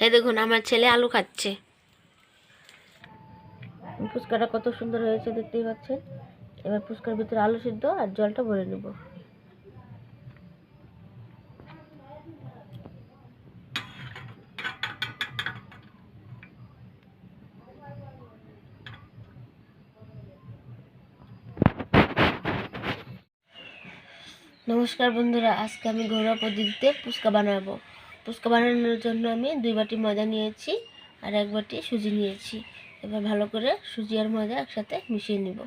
এই দেখুন, আমার ছেলে আলু খাচ্ছে। ফুচকাটা কত সুন্দর হয়েছে, দেখতেই পাচ্ছেন? এবার ফুচকার ভিতরে আলু সিদ্ধ আর জলটা ভরে নেব। নমস্কার বন্ধুরা, আজকে আমি ঘরোয়া পদ্ধতিতে ফুচকা বানাবো। ফুচকা বানানোর জন্য আমি দুই বাটি ময়দা নিয়েছি আর এক বাটি সুজি নিয়েছি। এবার ভালো করে সুজি আর ময়দা একসাথে মিশিয়ে নিব।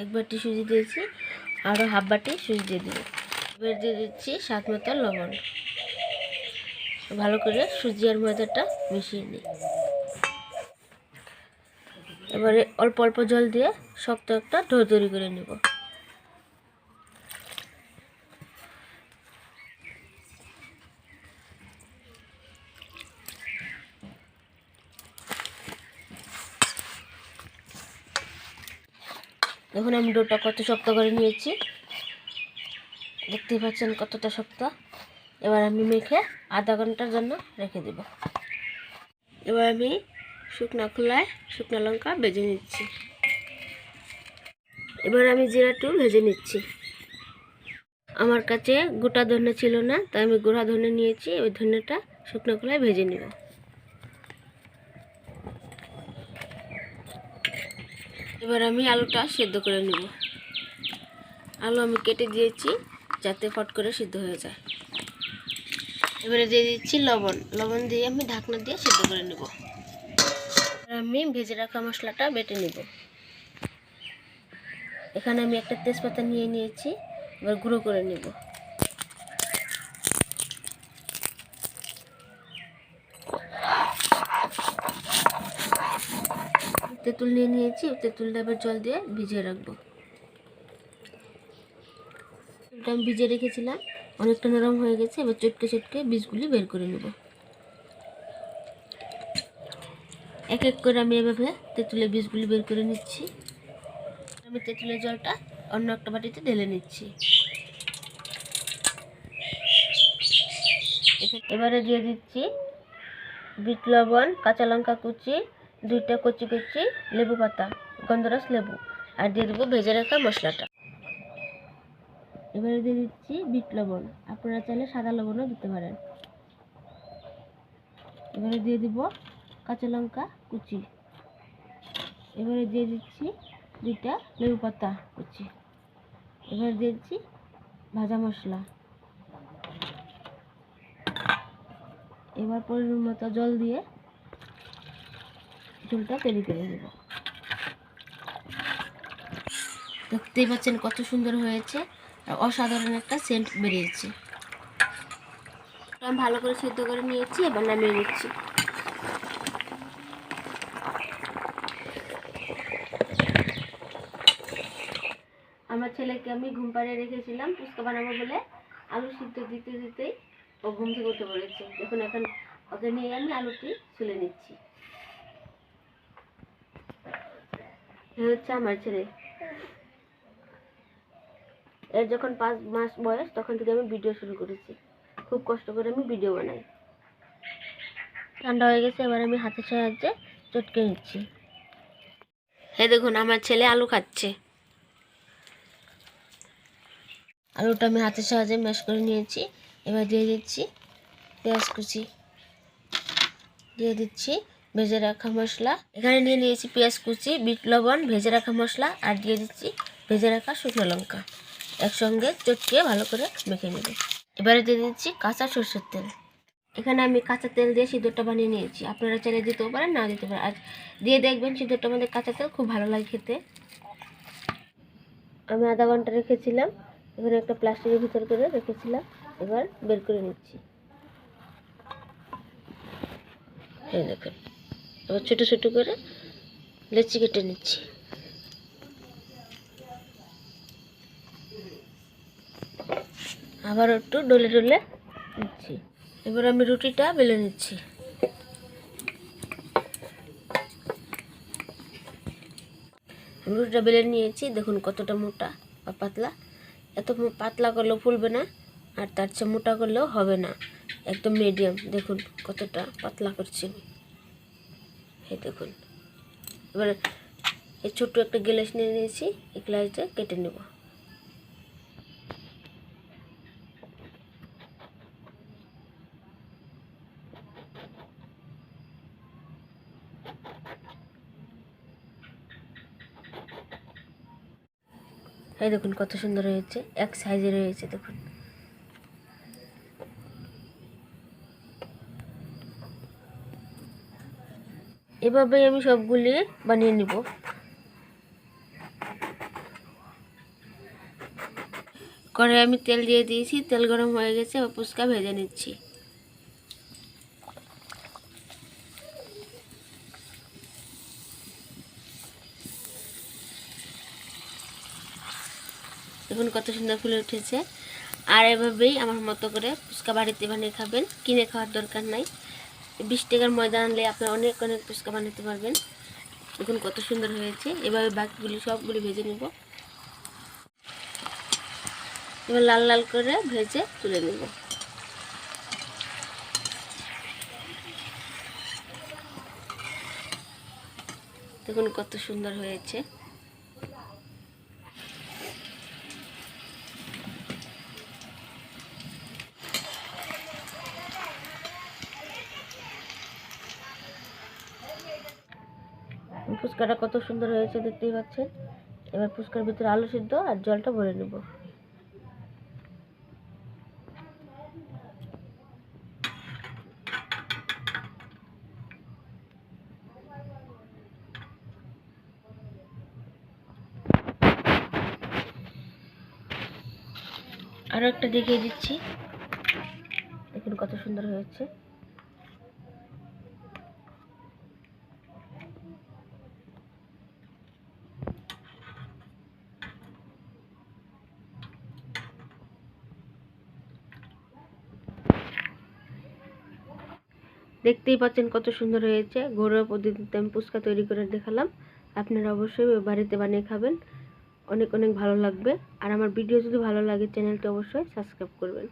এক বাটি সুজি দিয়েছি আরও হাফ বাটি সুজি দিয়ে দেবো। এবার দিয়ে দিচ্ছি স্বাদ মতো লবণ। ভালো করে সুজি আর ময়দাটা মিশিয়ে নিই। এবারে অল্প অল্প জল দিয়ে শক্ত একটা ডো তৈরি করে নেব। দেখুন আমি ডোটা কত শক্ত করে নিয়েছি। দেখতেই পাচ্ছেন কতটা শক্ত। এবার আমি মেখে আধা ঘণ্টার জন্য রেখে দেব। এবার আমি শুকনো খোলায় শুকনো লঙ্কা ভেজে নিচ্ছি। এবার আমি জিরাটু ভেজে নিচ্ছি। আমার কাছে গোটা ধনে ছিল না, তাই আমি গোড়া ধনে নিয়েছি ওই ধনেটা শুকনো খোলায় ভেজে নেব। এবার আমি আলুটা সেদ্ধ করে নেব। আলু আমি কেটে দিয়েছি যাতে ফট করে সিদ্ধ হয়ে যায়। এবারে দিয়ে দিচ্ছি লবণ। লবণ দিয়ে আমি ঢাকনা দিয়ে সেদ্ধ করে নেব। আমি ভেজে রাখা মশলাটা বেটে নেব। এখানে আমি একটা তেজপাতা নিয়ে নিয়েছি, এবার গুঁড়ো করে নেব। তেঁতুল নিয়ে নিয়েছি, তেঁতুলটা এবার জল দিয়ে ভিজিয়ে রাখব। আমি ভিজিয়ে রেখেছিলাম। অনেকটা নরম হয়ে গেছে, এবার চটকে চটকে বীজগুলি বের করে নেব। এক এক করে আমি এভাবে তেঁতুলের বীজগুলি বের করে নিচ্ছি। আমি তেঁতুলের জলটা অন্য একটা বাটিতে ঢেলে নিচ্ছি। এবারে দিয়ে দিচ্ছি বিট লবণ, কাঁচা লঙ্কা কুচি, দুইটা কচি কুচি লেবু পাতা, গন্ধরস লেবু, আর দিয়ে দেবো ভেজে রাখা মশলাটা। এবারে দিয়ে দিচ্ছি বিট লবণ। আপনারা চাইলে সাদা লবণও দিতে পারেন। এবারে দিয়ে দিব কাঁচা লঙ্কা কুচি। এবারে দিয়ে দিচ্ছি দুইটা লেবু পাতা কুচি। এবারে দিয়ে দিচ্ছি ভাজা মশলা। এবার পরিমাণ মতো জল দিয়ে ঝোলটা তৈরি করে নেব। দেখতেই পাচ্ছেন কত সুন্দর হয়েছে। অসাধারণ একটা সেন্ট বেরিয়েছে। আমি ভালো করে সিদ্ধ করে নিয়েছি, এবার নামিয়ে নিচ্ছি। আমার ছেলেকে আমি ঘুম পাড়িয়ে রেখেছিলাম, ফুচকা বানাবো বলে। আলু সিদ্ধ দিতে দিতেই ও ঘুম থেকে উঠে পড়েছে। দেখুন এখন ওকে নিয়ে আমি আলুটি ছুলে নিচ্ছি। হচ্ছে আমার ছেলে। এর যখন পাঁচ মাস বয়স, তখন থেকে আমি ভিডিও শুরু করেছি। খুব কষ্ট করে আমি ভিডিও বানাই। ঠান্ডা হয়ে গেছে, এবার আমি হাতের সাহায্যে চটকে নিচ্ছি। হে দেখুন, আমার ছেলে আলু খাচ্ছে। আলুটা আমি হাতের সাহায্যে ম্যাশ করে নিয়েছি। এবার দিয়ে দিচ্ছি পেঁয়াজ কুচি। দিয়ে দিচ্ছি ভেজে রাখা মশলা। এখানে নিয়ে নিয়েছি পেঁয়াজ কুচি, বিট লবণ, ভেজে রাখা মশলা, আর দিয়ে দিচ্ছি ভেজে রাখা শুকনো লঙ্কা। একসঙ্গে চটকিয়ে ভালো করে মেখে নেব। এবারে দিয়ে দিচ্ছি কাঁচা সরষের তেল। এখানে আমি কাঁচা তেল দিয়ে সিদ্ধটা বানিয়ে নিয়েছি। আপনারা চাইলে দিতেও পারেন না দিতে পারেন। আর দিয়ে দেখবেন সিদ্ধটা আমাদের কাঁচা তেল খুব ভালো লাগে খেতে। আমি আধা ঘণ্টা রেখেছিলাম, এখানে একটা প্লাস্টিকের ভিতর করে রেখেছিলাম, এবার বের করে নিচ্ছি। এই দেখুন, এবার ছোটো ছোটো করে লেচি কেটে নিচ্ছি। আবার একটু ডলে ডলে নিচ্ছি। এবার আমি রুটিটা বেলে নিচ্ছি। রুটিটা বেলে নিয়েছি, দেখুন কতটা মোটা বা পাতলা। এত পাতলা করলেও ফুলবে না, আর তার চেয়ে মোটা করলেও হবে না। একদম মিডিয়াম দেখুন কতটা পাতলা করছি আমি। এই দেখুন। এবার এই ছোট্ট একটা গ্লাস নিয়ে নিয়েছি, এই গ্লাসটা কেটে নেব। এই দেখুন কত সুন্দর হয়েছে। এক সাইজে রয়েছে, দেখুন। এভাবেই আমি সবগুলি বানিয়ে নিব। করে আমি তেল দিয়ে দিয়েছি, তেল গরম হয়ে গেছে, ফুচকা ভেজে নিচ্ছি। দেখুন কত সুন্দর ফুলে উঠেছে। আর এভাবেই আমার মতো করে ফুচকা বাড়িতে বানিয়ে খাবেন। কিনে খাওয়ার দরকার নাই। বিশ টাকার ময়দা আনলে আপনারা অনেক অনেক ফুচকা বানাতে পারবেন। দেখুন কত সুন্দর হয়েছে। এভাবে বাকিগুলি সবগুলি ভেজে নেব। এবার লাল লাল করে ভেজে তুলে নেব। দেখুন কত সুন্দর হয়েছে। ফুচকাটা কত সুন্দর হয়েছে দেখতেই পাচ্ছেন। এবার ফুচকার ভিতরে আলু সিদ্ধ আর জলটা ভরে নেব। আরও একটা দেখিয়ে দিচ্ছি। দেখুন কত সুন্দর হয়েছে। দেখতেই পাচ্ছেন কত সুন্দর হয়েছে। ঘরোয়া পদ্ধতিতে আমি ফুচকা তৈরি করে দেখালাম। আপনারা অবশ্যই বাড়িতে বানিয়ে খাবেন। অনেক অনেক ভালো লাগবে। আর আমার ভিডিও যদি ভালো লাগে, চ্যানেলটি অবশ্যই সাবস্ক্রাইব করবেন।